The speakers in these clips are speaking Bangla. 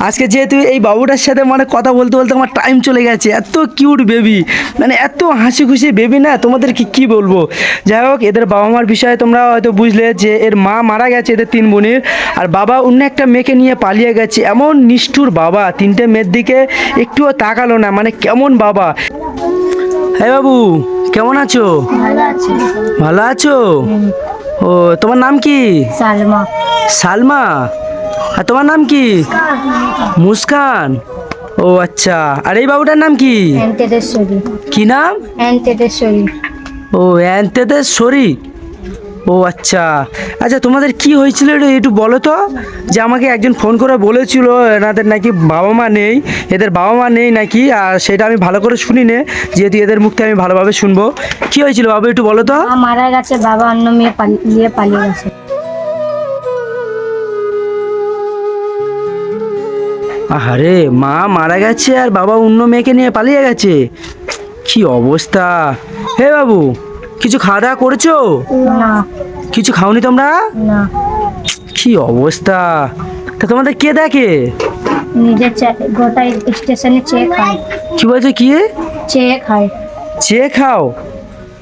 আজকে যেহেতু এই বাবুটার সাথে মানে কথা বলতে বলতে আমার টাইম চলে গেছে এত কিউট বেবি মানে এত হাসি খুশি বেবি না তোমাদের কি কি বলব? যাই হোক এদের বাবা মার বিষয়ে তোমরা হয়তো বুঝলে যে এর মা মারা গেছে এদের তিন বোনের আর বাবা অন্য একটা মেয়েকে নিয়ে পালিয়ে গেছে। এমন নিষ্ঠুর বাবা তিনটে মেয়ের দিকে একটুও তাকালো না মানে কেমন বাবা? হ্যাঁ বাবু কেমন আছো? ভালো ভালো আছো? ও তোমার নাম কি? সালমা। সালমা? আর তোমার নাম কি? মুস্কান। ও আচ্ছা। আর এই বাবুটার নাম কি? কি নাম? ও অ্যান্তেদেশ্বরী। ও আচ্ছা। আচ্ছা তোমাদের কি হয়েছিল একটু একটু বলো তো? যে আমাকে একজন ফোন করে বলেছিল এনাদের নাকি বাবা মা নেই এদের বাবা মা নেই নাকি? আর সেটা আমি ভালো করে শুনি নে যেহেতু এদের মুখতে আমি ভালোভাবে শুনব। কি হয়েছিল বাবু একটু বলো তো? মারা গেছে বাবা অন্য মেয়ে পালিয়ে পালিয়ে গেছে। আহারে মা মারা গেছে আর বাবা অন্য মেয়েকে নিয়ে পালিয়ে গেছে। কি অবস্থা? হে বাবু কিছু খাওয়া দাওয়া করেছ? কিছু খাওনি তোমরা? কি অবস্থা? তা তোমাদের কে দেখে? গোটা স্টেশনে চেয়ে খায়। কি বলছো কি? চেয়ে খায়। চেয়ে খাও?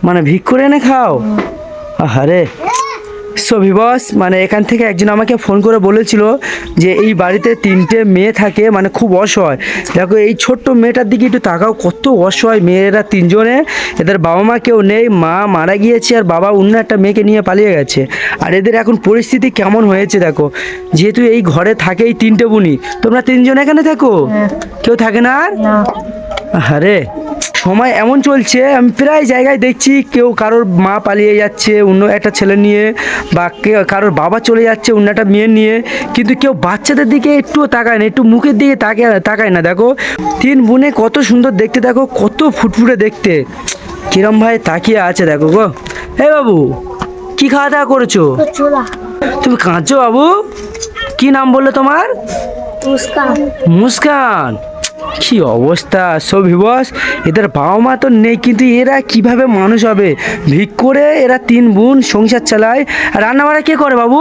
মানে ভিক করে এনে খাও? আহারে সো ভিবস মানে এখান থেকে একজন আমাকে ফোন করে বলেছিল যে এই বাড়িতে তিনটে মেয়ে থাকে মানে খুব অসহায়। দেখো এই ছোট্ট মেয়েটার দিকে একটু তাকাও কত অসহায় মেয়েরা তিনজনে। এদের বাবা মা কেউ নেই মা মারা গিয়েছে আর বাবা অন্য একটা মেয়েকে নিয়ে পালিয়ে গেছে। আর এদের এখন পরিস্থিতি কেমন হয়েছে দেখো যেহেতু এই ঘরে থাকে এই তিনটে বুনি তোমরা তিনজন এখানে থাকো? হ্যাঁ। কেউ থাকে না আর? না। আরে সময় এমন চলছে আমি প্রায় জায়গায় দেখছি কেউ কারোর মা পালিয়ে যাচ্ছে অন্য একটা ছেলে নিয়ে। বা কেউ কারোর বাবা চলে যাচ্ছে অন্য একটা মেয়ে নিয়ে কিন্তু কেউ বাচ্চাদের দিকে একটুও তাকায় না একটু মুখের দিকে তাকায় তাকায় না। দেখো তিন বোনে কত সুন্দর দেখতে দেখো কত ফুটফুটে দেখতে। কিরম ভাই তাকিয়ে আছে দেখো গো। এই বাবু কি খাওয়া দাওয়া করেছ? তুমি কাঁদছো বাবু? কি নাম বলল তোমার? মুস্কান। মুস্কান। কি অবস্থা? সব ভিবস এদের বাবা মা তো নেই কিন্তু এরা কীভাবে মানুষ হবে? ভিক করে এরা তিন বোন সংসার চালায়। আর রান্না বান্না কে করে বাবু?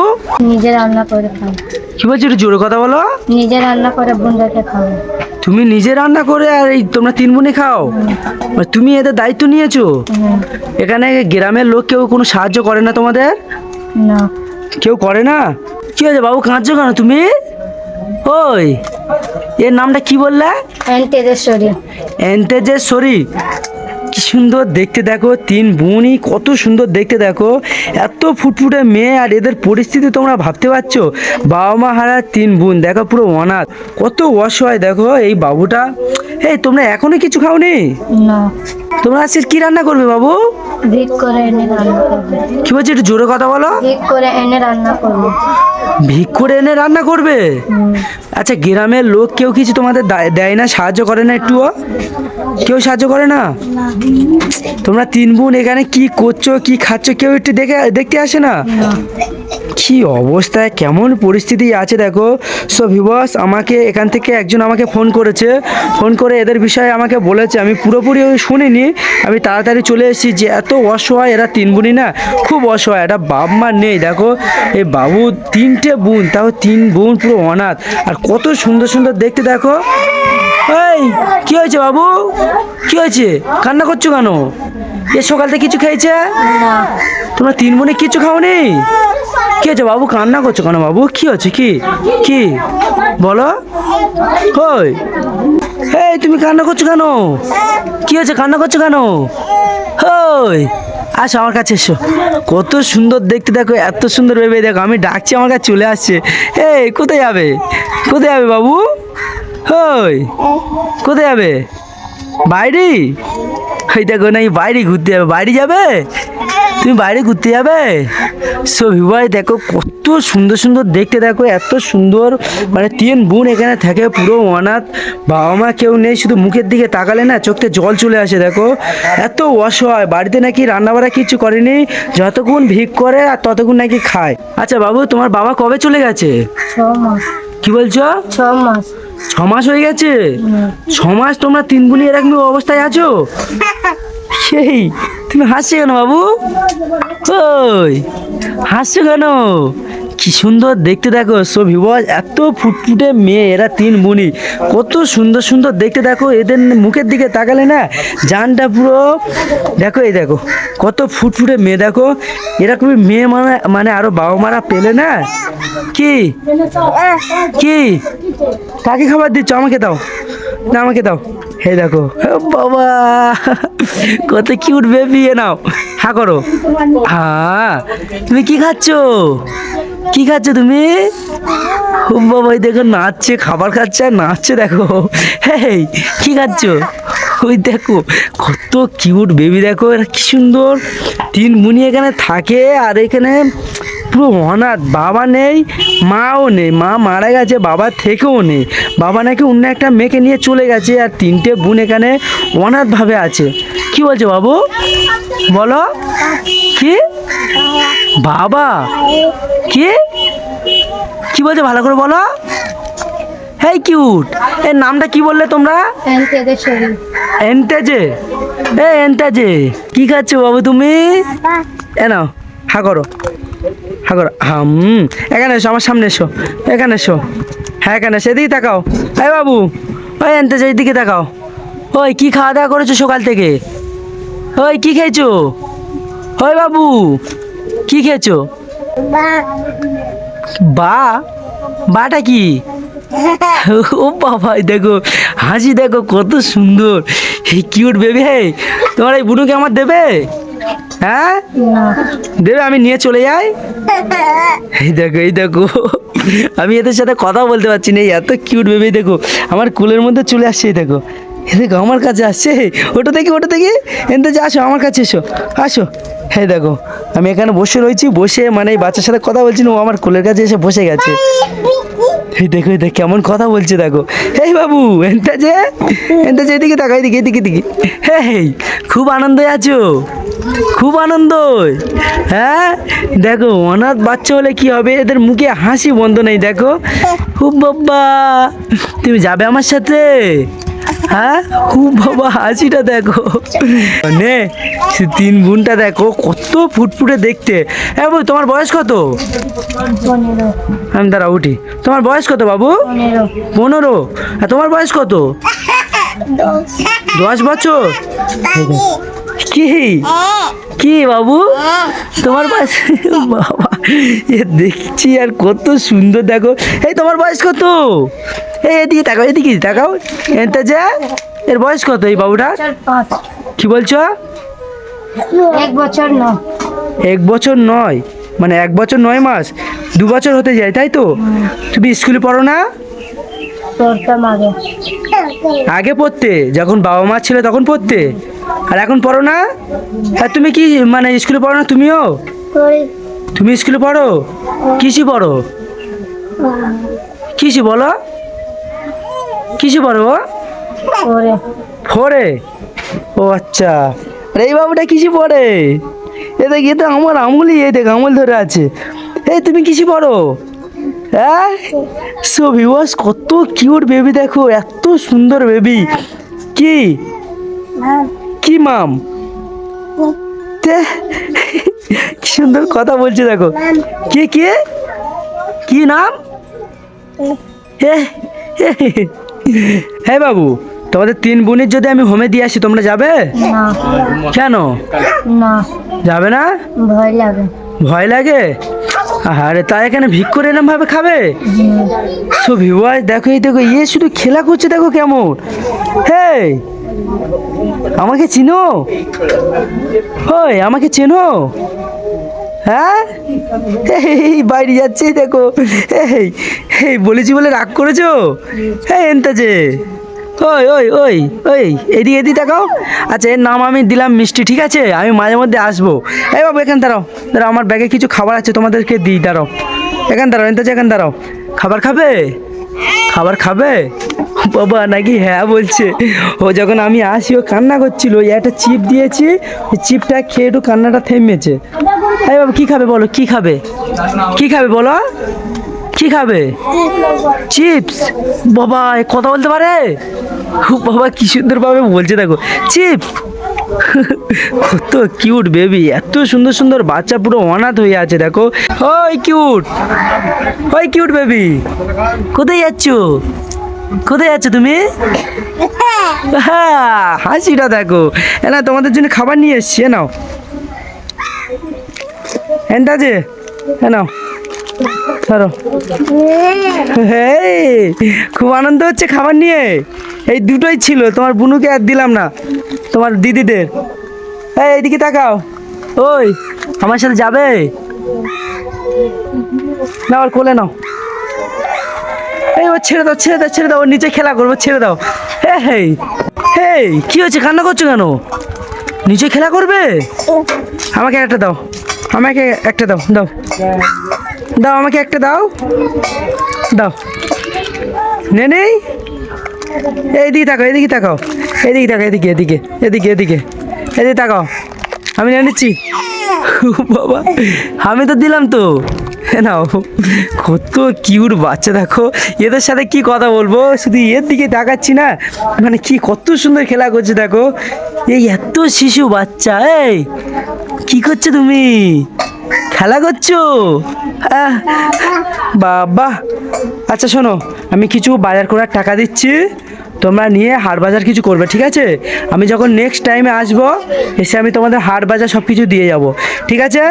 নিজে রান্না করে খায়। কি বলছো একটু জোরে কথা বলো। নিজে রান্না করে বোনদেরকে খাওয়ায়। তুমি নিজে রান্না করে আর এই তোমরা তিন বোনে খাও? মানে তুমি এদের দায়িত্ব নিয়েছো? এখানে গ্রামের লোক কেউ কোনো সাহায্য করে না তোমাদের? না। কেউ করে না? কি হয়েছে বাবু কাঁদছো কেন তুমি? ওই এর নামটা কি বললে? এন্তেদেশ্বরী এন্তেজেশ্বরী। কি সুন্দর দেখতে দেখো তিন বোনই কত সুন্দর দেখতে দেখো। এত ফুটফুটে মেয়ে আর এদের পরিস্থিতি তোমরা ভাবতে পারছ? বাবা মা হারা তিন বোন দেখো পুরো অনাথ। কত অসহায় দেখো এই বাবুটা। এই তোমরা এখনও কিছু খাওনি? না। তোমরা আজকে কি রান্না করবে বাবু? ভিক করে এনে রান্না করবে। কি বলছো একটু জোরে কথা বলো। ভিক করে এনে রান্না করবে। ভিক করে এনে রান্না করবে? আচ্ছা গ্রামের লোক কেউ কিছু তোমাদের দেয় না সাহায্য করে না একটুও? কেউ সাহায্য করে না? তোমরা তিন বোন এখানে কি করছ কি খাচ্ছ কেউ একটু দেখে দেখতে আসে না? না কি অবস্থায় কেমন পরিস্থিতি আছে দেখো। সো ভিবস আমাকে এখান থেকে একজন আমাকে ফোন করেছে। ফোন করে এদের বিষয়ে আমাকে বলেছে। আমি পুরোপুরি শুনিনি। আমি তাড়াতাড়ি চলে এসেছি যে এত অসহায়, এরা তিন বোনই না? খুব অসহায়, এটা বাপ মা নেই, দেখো। এই বাবু তিনটে বোন, তাও তিন বোন পুরো অনাথ। আর কত সুন্দর সুন্দর দেখতে, দেখো। এই, কি হয়েছে বাবু? কি হয়েছে? কান্না করছ কেন? এ সকাল থেকে কিছু খেয়েছে? তোমরা তিন বোনে কিছু খাওনি? কি হয়েছে বাবু? কান্না করছ কেন বাবু? কি হচ্ছে কি? কি? বলো। কই এই, তুমি কান্না করছ কেন? কি হয়েছে? কান্না করছ কেন? হই, আসো আমার কাছে এসো। কত সুন্দর দেখতে দেখো, এত সুন্দর ভেবে দেখো, আমি ডাকছি আমার কাছে চলে আসছে। এই, কোথায় যাবে? কোথায় যাবে বাবু? হই, কোথায় যাবে? বাইরে? ওই দেখো না বাইরে ঘুরতে যাবে। বাইরে যাবে? তুমি বাইরে ঘুরতে যাবে? সো ভাই দেখো কত সুন্দর সুন্দর দেখতে দেখো এত সুন্দর মানে তিন বোন এখানে থাকে পুরো অনাথ বাবা মা কেউ নেই শুধু মুখের দিকে তাকালে না চোখতে জল চলে আসে দেখো। এত অসহায় বাড়িতে নাকি রান্নাবাড়া কিছু করেনি যতক্ষণ ভিক করে আর ততক্ষণ নাকি খায়। আচ্ছা বাবু তোমার বাবা কবে চলে গেছে? কি বলছো? ছ মাস ছ মাস হয়ে গেছে? ছ মাস তোমরা তিন বোনই এরকম অবস্থায় আছো? সেই তুমি হাসছো কেন বাবু? ওই, হাসছো কেন? কি সুন্দর দেখতে দেখো সব ভিউয়ার্স এত ফুটফুটে মেয়ে, এরা তিন বুনি কত সুন্দর সুন্দর দেখতে দেখো, এদের মুখের দিকে তাকালে না, জানটা পুরো, দেখো এই দেখো, কত ফুটফুটে মেয়ে দেখো। এরকমই মেয়ে মানে মানে আরও বাবা মারা পেলে না? কি? কি? কাকে খাবার দিচ্ছ? আমাকে দাও। না, আমাকে দাও। হে দেখো, বাবা, কত কিউট বেবি এ নাও, হা করো। হ্যাঁ তুমি কি খাচ্ছ? কি খাচ্ছ তুমি? ও বাবা, এই দেখো, নাচছে, খাবার খাচ্ছে আর নাচছে, দেখো। হেই, কি খাচ্ছ? ওই দেখো, কত কিউট বেবি দেখো, এরা কি সুন্দর। তিন বুনি এখানে থাকে আর এখানে পুরো অনাথ বাবা নেই মাও নেই মা মারা গেছে বাবা থেকেও নেই। বাবা নাকি অন্য একটা মেয়েকে নিয়ে চলে গেছে আর তিনটে বোন এখানে অনাথভাবে আছে। কি বলছো বাবু? বলো। কি? বাবা? কি? কি বলছো ভালো করে বলো। Hey cute. এর নামটা কি বললে তোমরা? এনতেজে। এ এনতেজে। কি খাচ্ছ বাবু তুমি? এ নাও হা করো। হা করো হাম এখানে এসো আমার সামনে এসো এখানে এসো। হ্যাঁ এখানে এসো এদিকে তাকাও। এই বাবু ওই এনতেজে এইদিকে তাকাও। ওই কি খাওয়া দাওয়া করেছ সকাল থেকে? ওই কি খেয়েছো? ওই বাবু কি খেয়েছো? বা। বাটা কি? ও বাবা দেখো হাসি দেখো কত সুন্দর। এই কিউট বেবি হে তোমার এই বুনুকে আমার দেবে? হ্যাঁ? দেবে, আমি নিয়ে চলে যাই। এই দেখো এই দেখো। আমি এদের সাথে কথা বলতে পারছি না এত কিউট বেবি দেখো। আমার কুলের মধ্যে চলে আসছে দেখো। এই দেখো, আমার কাছে আসছে। ওটা দেখি ওটা দেখি। এনতে যে, আসো, আমার কাছে এসো। আসো। হ্যাঁ দেখো, আমি এখানে বসে রয়েছি, বসে মানে এই বাচ্চার সাথে কথা বলছি না, ও আমার কুলের কাছে এসে বসে গেছে। এই দেখো দেখ, কেমন কথা বলছে দেখো। এই বাবু, এনতে যে যে, এদিকে তাকাই এদিকে এদিকে দিকে হেই খুব আনন্দে আছো? খুব আনন্দ হ্যাঁ? দেখো, অনাথ বাচ্চা হলে কি হবে? এদের মুখে হাসি বন্ধ নেই, দেখো। খুব বাবা তুমি যাবে আমার সাথে? হ্যাঁ? খুব বাবা, হাসিটা দেখো। নে তিন বোনটা দেখো, কত ফুটফুটে দেখতে। হ্যাঁ বই তোমার বয়স কত? আমি দাঁড়া উঠি। তোমার বয়স কত বাবু? পনেরো। আর তোমার বয়স কত? দশ বছর? কি? কি বাবু? তোমার বয়স, বাবা, এ দেখছি আর কত সুন্দর, দেখো। এই, তোমার বয়স কত? এদিকে তাকাও এদিকে তাকাও। এতে যা এর বয়স কত এই বাবুটা কি বলছো? এক বছর ন এক বছর নয়? মানে এক বছর নয় মাস? দু বছর হতে যায় তাই তো? তুমি স্কুলে পড়ো না? আগে। আগে পড়তে? যখন বাবা মা ছিল তখন পড়তে? আর এখন পড়ো না? আর তুমি কি মানে স্কুলে পড়ো না তুমিও? তুমি স্কুলে পড়ো? কিসি পড়ো? কিসি বলো? কিসি পড়ো? পরে ফোরে ও আচ্ছা। এই বাবুটা কিসি পড়ে? এ দেখ এ তো আমার আমুলই এই দেখ আমুল ধরে আছে। এই তুমি কিসি পড়ো? হ্যাঁ? সো ভিউয়ার্স কত কিউট বেবি দেখো এত সুন্দর বেবি কি? কি মাম কি সুন্দর কথা বলছে দেখো। কে কে? কি নাম? হে, হ্যাঁ বাবু তোমাদের তিন বোনের যদি আমি হোমে দিয়ে আসি তোমরা যাবে? কেন? যাবে না? ভয় লাগে। ভয় লাগে? আরে তাই এখানে ভিক করে এরম ভাবে খাবে? সো ভিউয়ার দেখো এই দেখো ইয়ে শুধু খেলা করছে দেখো কেমন। হে আমাকে চিনো? ওই আমাকে চেনো? হ্যাঁ? এই বাইরে যাচ্ছে, দেখো। এই এই বলেছি বলে রাগ করেছ? হ্যাঁ এনতে যে ওই ওই ওই ওই, এদিকে এদিকে তাকাও। আচ্ছা এর নাম আমি দিলাম মিষ্টি, ঠিক আছে? আমি মাঝে মধ্যে আসব। এই বাবু, এখান দাঁড়াও। দাঁড়াও, আমার ব্যাগে কিছু খাবার আছে, তোমাদেরকে দিই, দাঁড়াও। এখান দাঁড়াও এনতে এখান দাঁড়াও। খাবার খাবে? খাবার খাবে? বাবা, নাকি? হ্যাঁ বলছে। ও যখন আমি আসি, ও কান্না করছিল। একটা চিপ দিয়েছি চিপটা খেয়ে একটু কান্নাটা থেমেছে। এই বাবু কী খাবে বলো? কী খাবে? কী খাবে বলো? কী খাবে? চিপস। বাবা কথা বলতে পারে? বাবা কি সুন্দরভাবে বলছে দেখো। চিপস। কত কিউট বেবি এত সুন্দর সুন্দর বাচ্চা পুরো অনাথ হয়ে আছে দেখো। ওই কিউট ওই কিউট বেবি কোথায় যাচ্ছ? কোথায় যাচ্ছ তুমি? হ্যাঁ। হাসিটা দেখো। এ না তোমাদের জন্য খাবার নিয়ে এসছি নাও। এনটা যে এ নাও, ধরো। খুব আনন্দ হচ্ছে খাবার নিয়ে। এই দুটোই ছিল, তোমার বুনুকে আর দিলাম না, তোমার দিদিদের। এই, এইদিকে তাকাও। ওই, আমার সাথে যাবে? না ওর কোলে নাও। এই, ও ছেড়ে দাও ছেড়ে দাও ছেড়ে দাও ওর নিচে খেলা করব, ছেড়ে দাও। হে হেই হেই কি হয়েছে, কান্না করছ কেন? নিচে খেলা করবে? আমাকে একটা দাও। আমাকে একটা দাও দাও। দাও, আমাকে একটা দাও। দাও। নে নেই এইদিকে তাকাও, এদিকে তাকাও। এদিকে তাকাও, এদিকে এদিকে এদিকে এদিকে। এদিকে তাকাও। আমি নিয়ে নিচ্ছি। বাবা, আমি তো দিলাম তো। নাও, কত কিউট বাচ্চা, দেখো। এদের সাথে কি কথা বলব? শুধু এর দিকে তাকাচ্ছি না। মানে কি কত সুন্দর খেলা করছে, দেখো। এই এত শিশু বাচ্চা, এই। কি করছ তুমি? খেলা করছ? বাবা। আচ্ছা শোনো, আমি কিছু বাজার করার টাকা দিচ্ছি। তোমরা নিয়ে হাট বাজার কিছু করবে, ঠিক আছে? আমি যখন নেক্সট টাইমে আসব, এসে আমি তোমাদের হাট বাজার সব কিছু দিয়ে যাব, ঠিক আছে?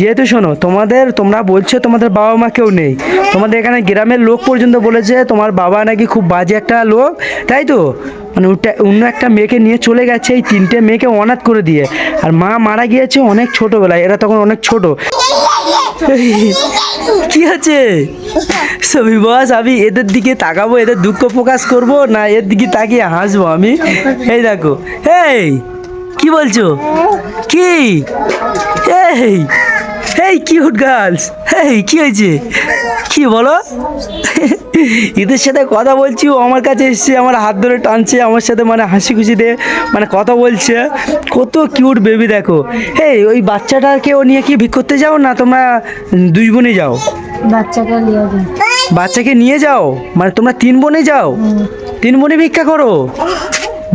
যেহেতু শোনো, তোমাদের, তোমরা বলছো তোমাদের বাবা মা কেউ নেই। তোমাদের এখানে গ্রামের লোক পর্যন্ত বলেছে, তোমার বাবা নাকি খুব বাজে একটা লোক, তাই তো? মানে ওটা অন্য একটা মেয়েকে নিয়ে চলে গেছে এই তিনটে মেয়েকে অনাথ করে দিয়ে। আর মা মারা গিয়েছে অনেক ছোটোবেলায়, এরা তখন অনেক ছোট। কি আছে? সবই বস, আমি এদের দিকে তাকাবো, এদের দুঃখ প্রকাশ করব, না এর দিকে তাকিয়ে হাসবো আমি? এই দেখো, এই, কি বলছো? কি? এই এই কিউট গার্লস এই কি হয়েছে? কি বলো? এদের সাথে কথা বলছি ও আমার কাছে এসছে আমার হাত ধরে টানছে আমার সাথে মানে হাসি খুশিতে মানে কথা বলছে। কত কিউট বেবি দেখো। এই ওই বাচ্চাটাকে ও নিয়ে কি ভিক করতে যাও না তোমরা দুই বোনে যাও? বাচ্চাকে নিয়ে বাচ্চাকে নিয়ে যাও? মানে তোমরা তিন বোনে যাও? তিন বোনে ভিক্ষা করো?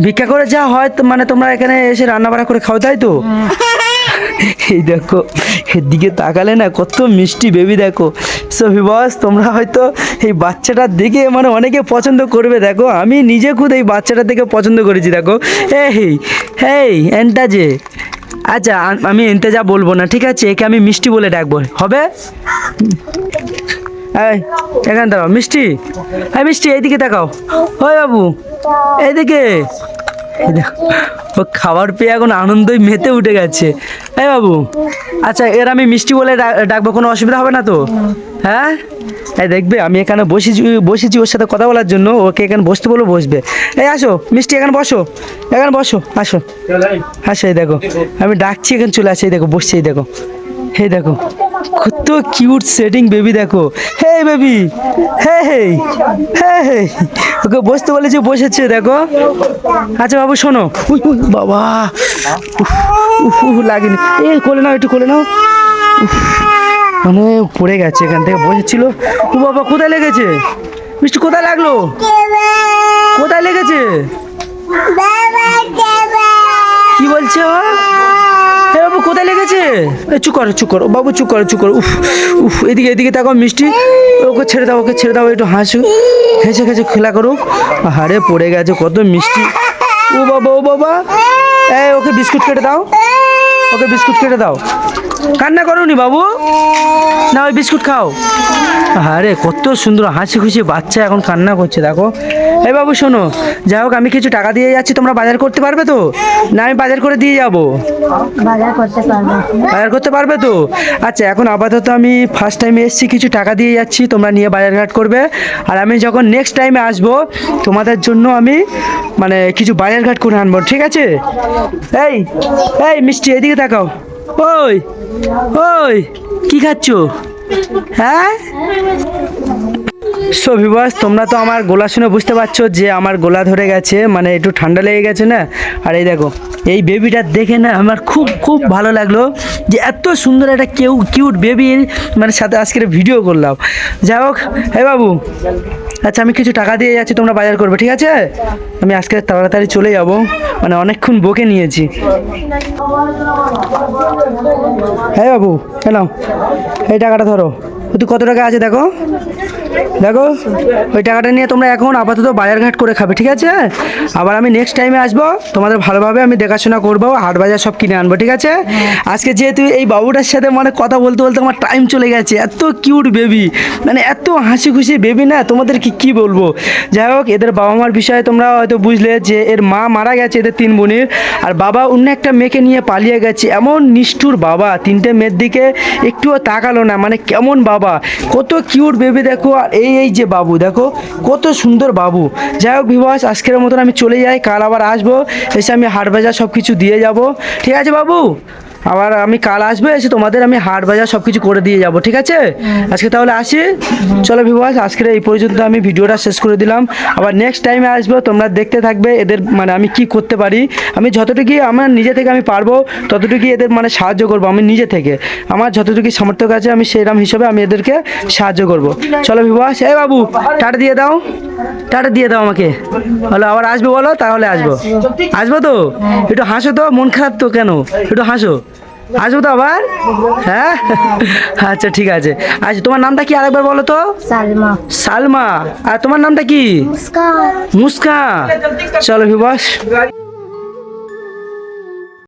ভিক্ষা করে যা হয় মানে তোমরা এখানে এসে রান্না বান্না করে খাও তাই তো? এই দেখো এর দিকে তাকালে না কত মিষ্টি বেবি দেখো। সবি বস তোমরা হয়তো এই বাচ্চাটা দেখে মানে অনেকে পছন্দ করবে। দেখো, আমি নিজে খুদ এই বাচ্চাটা দেখে পছন্দ করেছি, দেখো। এই এই এনটা যে আচ্ছা আমি এনতেজা বলব না, ঠিক আছে? একে আমি মিষ্টি বলে ডাকবো। হবে? এখানে দাঁড়াও, মিষ্টি। হ্যাঁ মিষ্টি, এইদিকে তাকাও। ওই বাবু, এইদিকে। ও খাবার পেয়ে এখন আনন্দই মেতে উঠে গেছে। এই বাবু আচ্ছা এর আমি মিষ্টি বলে ডাকবো কোনো অসুবিধা হবে না তো? হ্যাঁ? এই দেখবে আমি এখানে বসেছি বসেছি ওর সাথে কথা বলার জন্য ওকে এখানে বসতে বলে বসবে। এই আসো মিষ্টি এখানে বসো এখানে বসো আসো। আসো এই দেখো আমি ডাকছি এখানে চলে আসে এই দেখো বসছি এই দেখো। হে দেখো কত কিউট সেটিং বেবি দেখো। হে বেবি হে হে হে হে ওকে বসতে বলেছি বসেছে দেখো। আচ্ছা বাবু শোনো। বাবা। লাগেনি। এই কোলে নাও একটু কোলে নাও। মানে পড়ে গেছে এখান থেকে বসেছিল। ও বাবা কোথায় লেগেছে? মিষ্টি কোথায় লাগল? কোথায় লেগেছে? কি বলছে ও? কোথায় লেগেছে? চুপ করো চুপ করো। বাবু, চুপ করো চুপ করো। উফ উফ, এদিকে এদিকে তাকাও, মিষ্টি। ওকে ছেড়ে দাও, ওকে ছেড়ে দাও, একটু হাসু। হেসে খেসে খেলা করুক। হাড়ে পড়ে গেছে, কত মিষ্টি। ও বাবা ও বাবা। এই, ওকে বিস্কুট কেটে দাও। ওকে বিস্কুট কেটে দাও। কান্না করোনি বাবু? না, ওই বিস্কুট খাও। আরে কত সুন্দর হাসি খুশি বাচ্চা এখন কান্না করছে, দেখো। এই বাবু শোনো। যাই হোক আমি কিছু টাকা দিয়ে যাচ্ছি তোমরা বাজার করতে পারবে তো? না আমি বাজার করে দিয়ে যাব। বাজার করতে পারব। বাজার করতে পারবে তো? আচ্ছা এখন আপাতত আমি ফার্স্ট টাইমে এসেছি কিছু টাকা দিয়ে যাচ্ছি তোমরা নিয়ে বাজারঘাট করবে। আর আমি যখন নেক্সট টাইমে আসব তোমাদের জন্য আমি মানে কিছু বাজারঘাট করে আনব ঠিক আছে? এই এই মিষ্টি এদিকে তাকাও। ওই ওই কি খাচ্ছ? হ্যাঁ? সো ভিবাস তোমরা তো আমার গলা শুনে বুঝতে পারছ যে আমার গলা ধরে গেছে মানে একটু ঠান্ডা লেগে গেছে না? আর এই দেখো, এই বেবিটা দেখে না আমার খুব খুব ভালো লাগল যে এত সুন্দর একটা কেউ কিউট বেবির মানে সাথে আজকের ভিডিও করলাম। যাই হোক হে বাবু আচ্ছা আমি কিছু টাকা দিয়ে যাচ্ছি, তোমরা বাজার করবে, ঠিক আছে? আমি আজকে তাড়াতাড়ি চলে যাব মানে অনেকক্ষণ বকে নিয়েছি। হ্যাঁ বাবু এলাম এই টাকাটা ধরো। তুই কত টাকা আছে দেখো? দেখো ওই টাকাটা নিয়ে তোমরা এখন আপাতত বাজারঘাট করে খাবে ঠিক আছে? আবার আমি নেক্সট টাইমে আসব তোমাদের ভালোভাবে আমি দেখাশোনা করব হাট বাজার সব কিনে আনব ঠিক আছে? আজকে যেহেতু এই বাবুটার সাথে মানে কথা বলতে বলতে আমার টাইম চলে গেছে এত কিউট বেবি মানে এত হাসি খুশি বেবি না তোমাদের কি কি বলব? যাই হোক এদের বাবা মার বিষয়ে তোমরা হয়তো বুঝলে যে এর মা মারা গেছে এদের তিন বোনের। আর বাবা অন্য একটা মেয়েকে নিয়ে পালিয়ে গেছে এমন নিষ্ঠুর বাবা তিনটে মেয়ের দিকে একটুও তাকালো না মানে কেমন বাবা। কত কিউট বেবি দেখো আর এই এই যে বাবু, দেখো, কত সুন্দর বাবু। যাই হোক বিভাস আজকের মতন আমি চলে যাই, কাল আবার আসব, এসে আমি হাট বাজার সব কিছু দিয়ে যাব। ঠিক আছে বাবু? আবার আমি কাল আসব এসে তোমাদের আমি হাট বাজার সব কিছু করে দিয়ে যাব ঠিক আছে? আজকে তাহলে আসি। চলো ভিবাস আজকের এই পর্যন্ত আমি ভিডিওটা শেষ করে দিলাম। আবার নেক্সট টাইমে আসব তোমরা দেখতে থাকবে এদের মানে আমি কি করতে পারি। আমি যতটুকু আমার নিজে থেকে আমি পারব ততটুকু এদের মানে সাহায্য করব আমি নিজে থেকে। আমার যতটুকু সামর্থ্য আছে আমি সেরকম হিসেবে আমি এদেরকে সাহায্য করব। চলো ভিবাস এ বাবু টাটা দিয়ে দাও। টাটা দিয়ে দাও আমাকে। হলো আবার আসবে বলো তাহলে আসব। আসব। তো? একটু হাসো তো মন খারাপ তো কেন? একটু হাসো। আসব তো আবার? হ্যাঁ? আচ্ছা ঠিক আছে। আচ্ছা তোমার নামটা কি আরেকবার বলো তো? সালমা। সালমা। আর তোমার নামটা কি? মুস্কা মুস্কা চলো ভিবাস